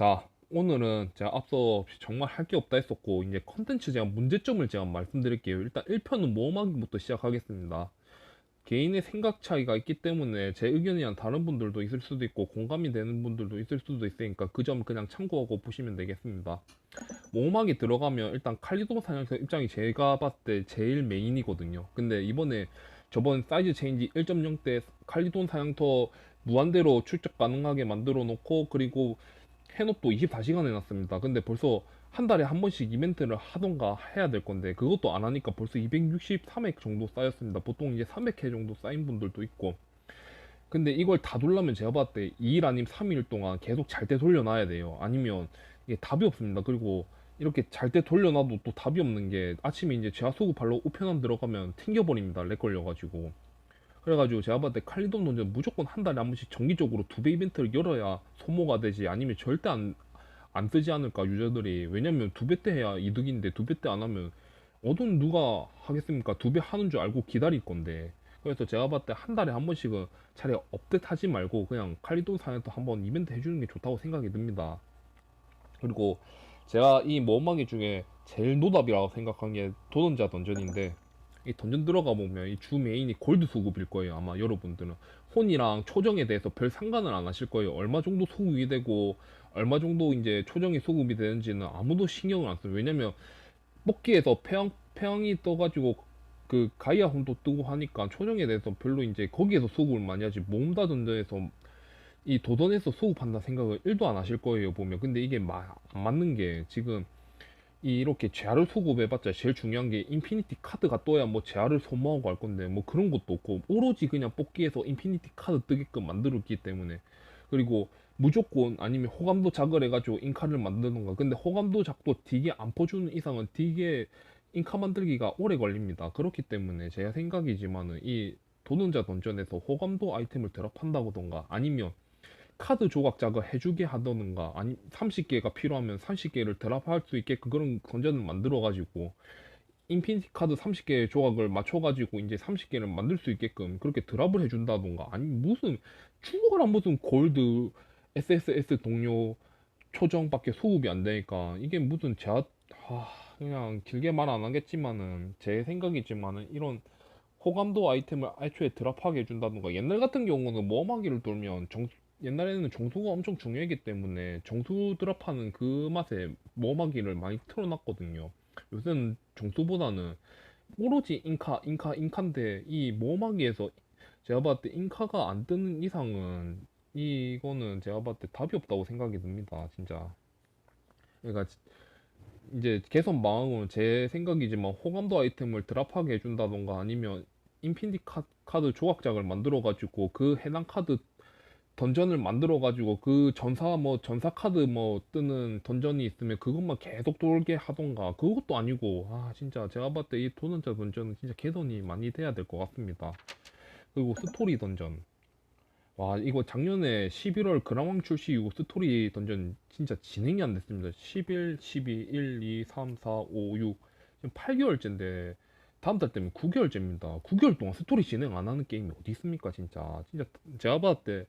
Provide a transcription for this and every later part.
자, 오늘은 제가 앞서 정말 할 게 없다 했었고, 이제 컨텐츠 제가 문제점을 제가 말씀드릴게요. 일단 1편은 모험하기부터 시작하겠습니다. 개인의 생각 차이가 있기 때문에 제 의견이랑 다른 분들도 있을 수도 있고, 공감이 되는 분들도 있을 수도 있으니까 그 점 그냥 참고하고 보시면 되겠습니다. 모험하기 들어가면 일단 칼리도 사냥터 입장이 제가 봤을 때 제일 메인이거든요. 근데 이번에 저번 사이즈 체인지 1.0 때 칼리돈 사냥터 무한대로 출적 가능하게 만들어 놓고 그리고 해놓도 24시간 해놨습니다. 근데 벌써 한 달에 한 번씩 이벤트를 하던가 해야 될 건데 그것도 안 하니까 벌써 263회 정도 쌓였습니다. 보통 이제 300회 정도 쌓인 분들도 있고 근데 이걸 다 돌려면 제가 봤을 때 2일 아니면 3일 동안 계속 잘 때 돌려놔야 돼요. 아니면 이게 답이 없습니다. 그리고 이렇게 잘 때 돌려놔도 또 답이 없는 게 아침에 이제 소구 발로 우편함 들어가면 튕겨버립니다. 렉 걸려가지고. 그래가지고 제가 봤을 때 칼리돈 논전 무조건 한 달에 한 번씩 정기적으로 두 배 이벤트를 열어야 소모가 되지 아니면 절대 안, 안 쓰지 않을까 유저들이. 왜냐면 두 배 때 해야 이득인데 두 배 때 안 하면 어돈 누가 하겠습니까? 두 배 하는 줄 알고 기다릴 건데. 그래서 제가 봤을 때 한 달에 한 번씩은 차라리 업데이트 하지 말고 그냥 칼리돈 사에서 한번 이벤트 해주는 게 좋다고 생각이 듭니다. 그리고 제가 이 모험하기 중에 제일 노답이라고 생각한 게 도전자 던전인데 이 던전 들어가 보면 이 주 메인이 골드 수급일 거예요. 아마 여러분들은 혼이랑 초정에 대해서 별 상관을 안 하실 거예요. 얼마 정도 수급이 되고 얼마 정도 이제 초정이 수급이 되는지는 아무도 신경을 안 써요. 왜냐면 뽑기에서 폐왕 폐왕이 떠가지고 그 가이아 혼도 뜨고 하니까 초정에 대해서 별로 이제 거기에서 수급을 많이 하지 모험다 던전에서 이 도전에서 수급한다 생각을 1도 안 하실 거예요 보면 근데 이게 마, 안 맞는 게 지금 이 이렇게 재화를 수급해봤자 제일 중요한 게 인피니티 카드가 떠야 뭐 재화를 소모하고 할 건데 뭐 그런 것도 없고 오로지 그냥 뽑기에서 인피니티 카드 뜨게끔 만들었기 때문에. 그리고 무조건 아니면 호감도 작을 해가지고 인카를 만드는가. 근데 호감도 작도 되게 안 퍼주는 이상은 되게 인카 만들기가 오래 걸립니다. 그렇기 때문에 제가 생각이지만은 이 도전자 던전에서 호감도 아이템을 드랍한다던가 아니면 카드 조각 작업 해주게 하던가 아니 30개가 필요하면 30개를 드랍할 수 있게 그런 건전을 만들어 가지고 인피니티 카드 30개 조각을 맞춰 가지고 이제 30개를 만들 수 있게끔 그렇게 드랍을 해준다던가 아니 무슨 죽어라 무슨 골드 SSS 동료 초정밖에 수급이 안 되니까 이게 무슨 제가 아, 그냥 길게 말 안 하겠지만은 제 생각이지만은 이런 호감도 아이템을 애초에 드랍하게 해준다던가 옛날 같은 경우는 모험하기를 돌면 정, 옛날에는 정수가 엄청 중요했기 때문에 정수 드랍하는 그 맛에 모험하기를 많이 틀어놨거든요. 요새는 정수보다는 오로지 인카, 인카, 인카인데 이 모험하기에서 제가 봤을 때 인카가 안 뜨는 이상은 이거는 제가 봤을 때 답이 없다고 생각이 듭니다. 진짜. 그러니까 이제 개선 방향은 제 생각이지만 호감도 아이템을 드랍하게 해준다던가 아니면 인피니티 카드 조각작을 만들어가지고 그 해당 카드 던전을 만들어 가지고 그 전사 뭐 전사 카드 뭐 뜨는 던전이 있으면 그것만 계속 돌게 하던가 그것도 아니고 아 진짜 제가 봤을 때 이 도전자 던전은 진짜 개선이 많이 돼야 될 것 같습니다. 그리고 스토리 던전. 와 이거 작년에 11월 그랑왕 출시 이후 스토리 던전 진짜 진행이 안 됐습니다. 11, 12, 1, 2, 3, 4, 5, 6 지금 8개월째인데 다음 달 때면 9개월째입니다. 9개월 동안 스토리 진행 안 하는 게임이 어디 있습니까 진짜. 진짜 제가 봤을 때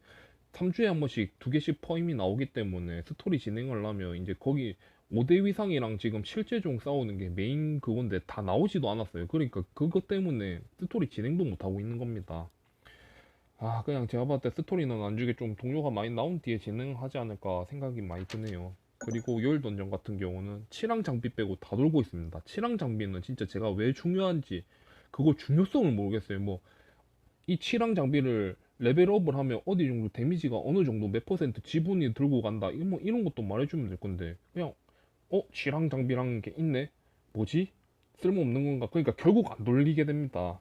3주에 한 번씩 두 개씩 퍼임이 나오기 때문에 스토리 진행을 하면 이제 거기 5대 위상이랑 지금 실제종 싸우는 게 메인 그건데 다 나오지도 않았어요. 그러니까 그것 때문에 스토리 진행도 못하고 있는 겁니다. 아, 그냥 제가 봤을 때 스토리는 안주게 좀 동료가 많이 나온 뒤에 진행하지 않을까 생각이 많이 드네요. 그리고 요일 던전 같은 경우는 7항 장비 빼고 다 돌고 있습니다. 7항 장비는 진짜 제가 왜 중요한지 그거 중요성을 모르겠어요. 뭐, 이 7항 장비를 레벨업을 하면 어디 정도 데미지가 어느 정도 몇 퍼센트 지분이 들고 간다 이런, 뭐 이런 것도 말해주면 될 건데 그냥 어? 실랑 장비라는 게 있네? 뭐지? 쓸모없는 건가? 그러니까 결국 안 돌리게 됩니다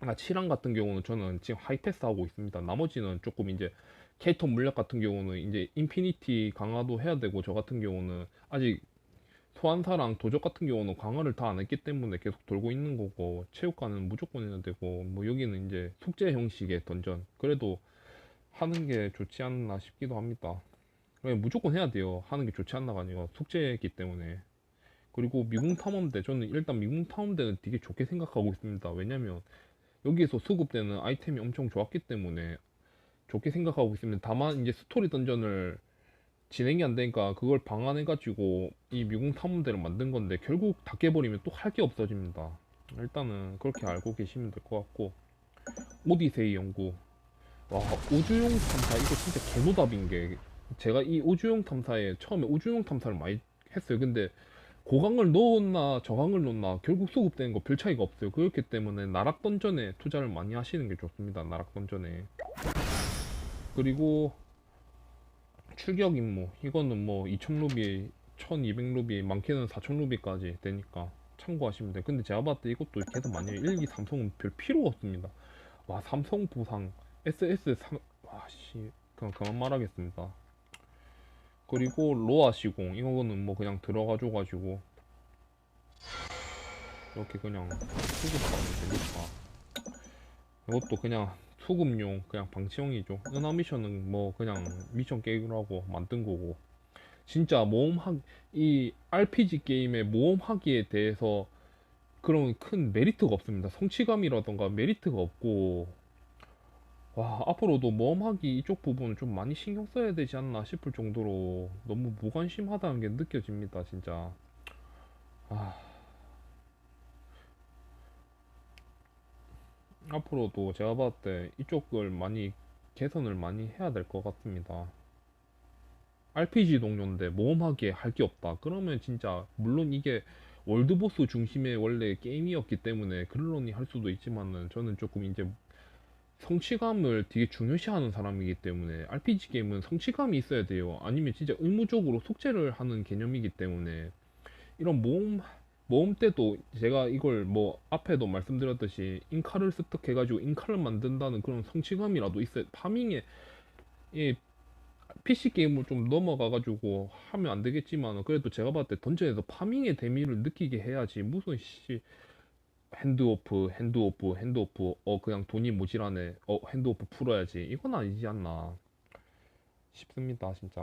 아, 칠랑 같은 경우는 저는 지금 하이패스 하고 있습니다 나머지는 조금 이제 캐릭터 물약 같은 경우는 이제 인피니티 강화도 해야 되고 저 같은 경우는 아직 소환사랑 도적 같은 경우는 강화를 다 안 했기 때문에 계속 돌고 있는 거고 체육관은 무조건 해야 되고 뭐 여기는 이제 숙제 형식의 던전. 그래도 하는 게 좋지 않나 싶기도 합니다. 무조건 해야 돼요. 하는 게 좋지 않나가 아니라 숙제이기 때문에. 그리고 미궁 탐험대 저는 일단 미궁 탐험대는 되게 좋게 생각하고 있습니다. 왜냐면 여기에서 수급되는 아이템이 엄청 좋았기 때문에 좋게 생각하고 있습니다. 다만 이제 스토리 던전을 진행이 안 되니까 그걸 방안해가지고 이 미궁 탐험대를 만든 건데 결국 다 깨버리면 또 할 게 없어집니다. 일단은 그렇게 알고 계시면 될 것 같고 오디세이 연구 와 우주용 탐사 이거 진짜 개노답인 게 제가 이 우주용 탐사에 처음에 우주용 탐사를 많이 했어요. 근데 고강을 넣었나 저강을 넣었나 결국 수급되는 거 별 차이가 없어요. 그렇기 때문에 나락 던전에 투자를 많이 하시는 게 좋습니다. 나락 던전에 그리고 출격 임무. 이거는 뭐 2000루비 1200루비 많게는 4000루비까지 되니까 참고하시면 돼요. 근데 제가 봤을 때 이것도 계속 많이 해요. 1기 삼성은 별 필요가 없습니다. 와 삼성 부상 SS3 와씨 그냥 그만 말하겠습니다. 그리고 로아 시공. 이거는 뭐 그냥 들어가줘 가지고 이렇게 그냥 수급하면 되니까. 이것도 그냥 수급용 그냥 방치형이죠. 은하 미션은 뭐 그냥 미션 깨기라고 만든 거고. 진짜 모험하 이 RPG 게임의 모험하기에 대해서 그런 큰 메리트가 없습니다. 성취감이라던가 메리트가 없고. 와 앞으로도 모험하기 이쪽 부분을 좀 많이 신경 써야 되지 않나 싶을 정도로 너무 무관심하다는 게 느껴집니다 진짜. 아 앞으로도 제가 봤을 때 이쪽을 많이 개선을 많이 해야 될 것 같습니다. RPG 동료인데 모험하기에 할 게 없다. 그러면 진짜 물론 이게 월드보스 중심의 원래 게임이었기 때문에 그럴런이 할 수도 있지만은 저는 조금 이제 성취감을 되게 중요시하는 사람이기 때문에 RPG 게임은 성취감이 있어야 돼요. 아니면 진짜 의무적으로 숙제를 하는 개념이기 때문에 이런 모험 모험 때도 제가 이걸 뭐 앞에도 말씀드렸듯이 인카를 습득해가지고 인카를 만든다는 그런 성취감이라도 있어요. 파밍에 이 PC 게임을 좀 넘어가가지고 하면 안 되겠지만 그래도 제가 봤을 때 던전에서 파밍의 재미를 느끼게 해야지 무슨 씨 핸드오프 핸드오프 핸드오프 어 그냥 돈이 모자라네 어 핸드오프 풀어야지 이건 아니지 않나 싶습니다 진짜.